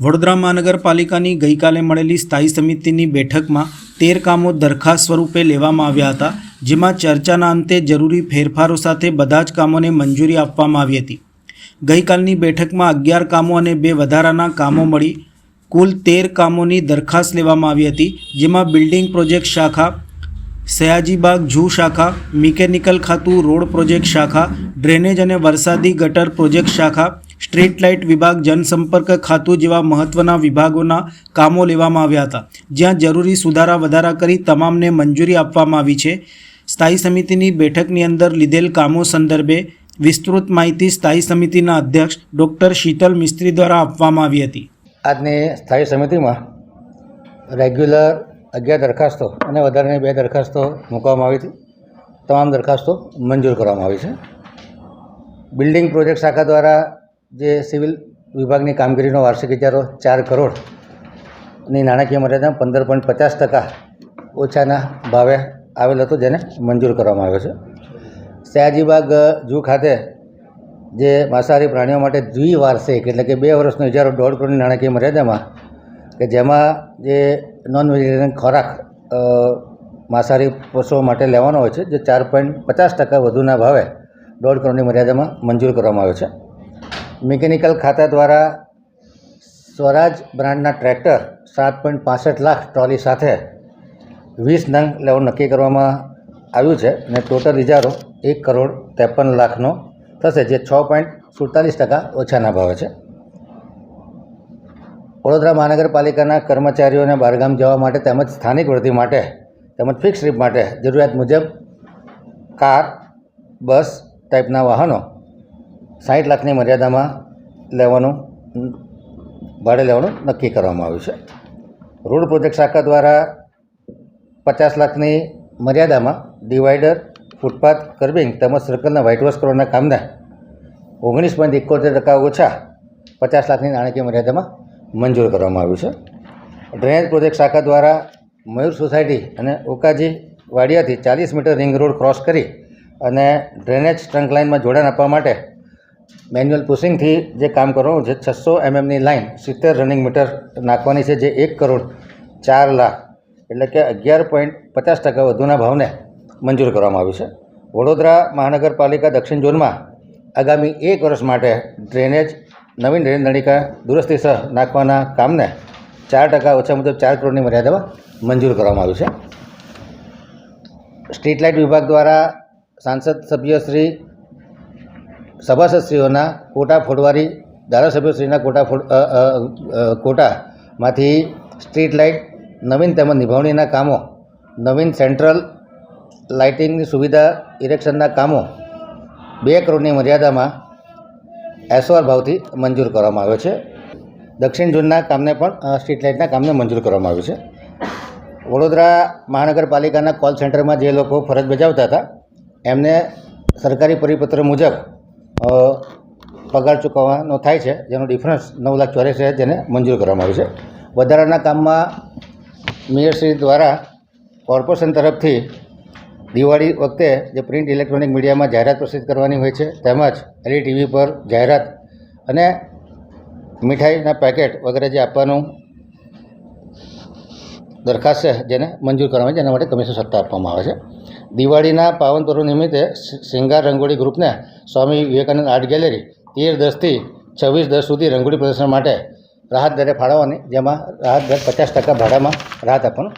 વડોદરા મહાનગરપાલિકાની ગઈકાલે મળેલી સ્થાયી સમિતિની બેઠકમાં તેર કામો દરખાસ્ત સ્વરૂપે લેવામાં આવ્યા હતા, જેમાં ચર્ચાના અંતે જરૂરી ફેરફારો સાથે બધા જ કામોને મંજૂરી આપવામાં આવી હતી. ગઈકાલની બેઠકમાં અગિયાર કામો અને બે વધારાના કામો મળી કુલ તેર કામોની દરખાસ્ત લેવામાં આવી હતી, જેમાં બિલ્ડિંગ પ્રોજેક્ટ શાખા, સયાજીબાગ ઝૂ શાખા, મિકેનિકલ ખાતું રોડ પ્રોજેક્ટ શાખા, ડ્રેનેજ અને વરસાદી ગટર પ્રોજેક્ટ શાખા સ્ટ્રીટ લાઇટ વિભાગ જનસંપર્ક ખાતું જેવા મહત્ત્વના વિભાગોના કામો લેવામાં આવ્યા હતા, જ્યાં જરૂરી સુધારા વધારા કરી તમામને મંજૂરી આપવામાં આવી છે. સ્થાયી સમિતિની બેઠકની અંદર લીધેલ કામો સંદર્ભે વિસ્તૃત માહિતી સ્થાયી સમિતિના અધ્યક્ષ ડૉક્ટર શીતલ મિસ્ત્રી દ્વારા આપવામાં આવી હતી. આજની સ્થાયી સમિતિમાં રેગ્યુલર અગિયાર દરખાસ્તો અને વધારાની બે દરખાસ્તો મૂકવામાં આવી હતી. તમામ દરખાસ્તો મંજૂર કરવામાં આવી છે. બિલ્ડિંગ પ્રોજેક્ટ શાખા દ્વારા જે સિવિલ વિભાગની કામગીરીનો વાર્ષિક ઇજારો ચાર કરોડની નાણાકીય મર્યાદા પંદર પોઈન્ટ પચાસ ટકા ઓછાના ભાવે આવેલ હતો, જેને મંજૂર કરવામાં આવ્યો છે. સયાજીબાગ જૂ ખાતે જે માંસાહારી પ્રાણીઓ માટે દ્વિવાર્ષિક એટલે કે બે વર્ષનો ઇજારો દોઢ કરોડની નાણાકીય મર્યાદામાં કે જેમાં જે નોન વેજીટેરિયન ખોરાક માંસાહારી પશુઓ માટે લેવાનો હોય છે, જે ચાર પોઈન્ટ પચાસ ટકા વધુના ભાવે દોઢ કરોડની મર્યાદામાં મંજૂર કરવામાં આવ્યો છે. મિકેનિકલ ખાતા દ્વારા સ્વરાજ બ્રાન્ડના ટ્રેક્ટર સાત પોઈન્ટ પાસઠ લાખ ટ્રોલી સાથે વીસ નંગ લેવો નક્કી કરવામાં આવ્યું છે અને ટોટલ ઇજારો એક કરોડ ત્રેપન લાખનો થશે, જે છ પોઈન્ટ સુડતાલીસ ટકા ઓછાના ભાવે છે. વડોદરા મહાનગરપાલિકાના કર્મચારીઓને બહારગામ જવા માટે તેમજ સ્થાનિક વૃદ્ધિ માટે તેમજ ફિક્સ ટ્રીપ માટે જરૂરિયાત મુજબ કાર, બસ ટાઈપના વાહનો સાઠ લાખની મર્યાદામાં લેવાનું, ભાડે લેવાનું નક્કી કરવામાં આવ્યું છે. રોડ પ્રોજેક્ટ શાખા દ્વારા પચાસ લાખની મર્યાદામાં ડિવાઈડર, ફૂટપાથ કર્બિંગ તેમજ સર્કલના વ્હાઇટ વોશ કરવાના કામને ઓગણીસ પોઈન્ટ એકોતેર ટકા ઓછા પચાસ લાખની નાણાકીય મર્યાદામાં મંજૂર કરવામાં આવ્યું છે. ડ્રેનેજ પ્રોજેક્ટ શાખા દ્વારા મયુર સોસાયટી અને ઓકાજી વાડિયાથી ચાલીસ મીટર રિંગ રોડ ક્રોસ કરી અને ડ્રેનેજ ટ્રંક લાઇનમાં જોડાણ આપવા માટે મેન્યુઅલ પુશિંગથી જે કામ કરવાનું છે, છસો એમએમની લાઇન સિત્તેર રનિંગ મીટર નાખવાની છે, જે એક કરોડ ચાર લાખ એટલે કે અગિયાર પોઈન્ટ પચાસ ટકા વધુના ભાવને મંજૂર કરવામાં આવ્યું છે. વડોદરા મહાનગરપાલિકા દક્ષિણ ઝોનમાં આગામી એક વર્ષ માટે ડ્રેનેજ, નવીન ડ્રેનેજ નળિકા દુરસ્તી સહ નાખવાના કામને ચાર ટકા ઓછા મુજબ ચાર કરોડની મર્યાદામાં મંજૂર કરવામાં આવ્યું છે. સ્ટ્રીટ લાઇટ વિભાગ દ્વારા સાંસદ સભ્યશ્રી સભાસદશ્રીઓના કોટા ફોડવારી ધારાસભ્યશ્રીના કોટા ફોડ કોટામાંથી સ્ટ્રીટ લાઇટ, નવીન તેમજ નિભાવણીના કામો, નવીન સેન્ટ્રલ લાઇટિંગની સુવિધા, ઇરેક્શનના કામો, બે કરોડની મર્યાદામાં એસઓઆર ભાવથી મંજૂર કરવામાં આવ્યો છે. દક્ષિણ ઝોનના કામને પણ સ્ટ્રીટ લાઇટના કામને મંજૂર કરવામાં આવ્યું છે. વડોદરા મહાનગરપાલિકાના કોલ સેન્ટરમાં જે લોકો ફરજ બજાવતા હતા, એમને સરકારી પરિપત્ર મુજબ પગાર ચૂકવવાનો થાય છે, જેનો ડિફરન્સ નવ લાખ ચોર્યાસી હજાર જેને મંજૂર કરવામાં આવ્યું છે. વધારાના કામમાં મેયરશ્રી દ્વારા કોર્પોરેશન તરફથી દિવાળી વખતે જે પ્રિન્ટ ઇલેક્ટ્રોનિક મીડિયામાં જાહેરાત પ્રસિદ્ધ કરવાની હોય છે, તેમજ એલઈ ટીવી પર જાહેરાત અને મીઠાઈના પેકેટ વગેરે જે આપવાનું દરખાસ્ત છે જેને મંજૂર કરવામાં આવે એના માટે કમિશન સત્તા આપવામાં આવે છે. દિવાળીના પાવન પર્વ નિમિત્તે શિંગાર રંગોળી ગ્રુપને સ્વામી વિવેકાનંદ આર્ટ ગેલેરી તેર દસથી છવ્વીસ દસ સુધી રંગોળી પ્રદર્શન માટે રાહત દરે ફાળવવાની, જેમાં રાહત દર પચાસ ટકા ભાડામાં રાહત આપવાનું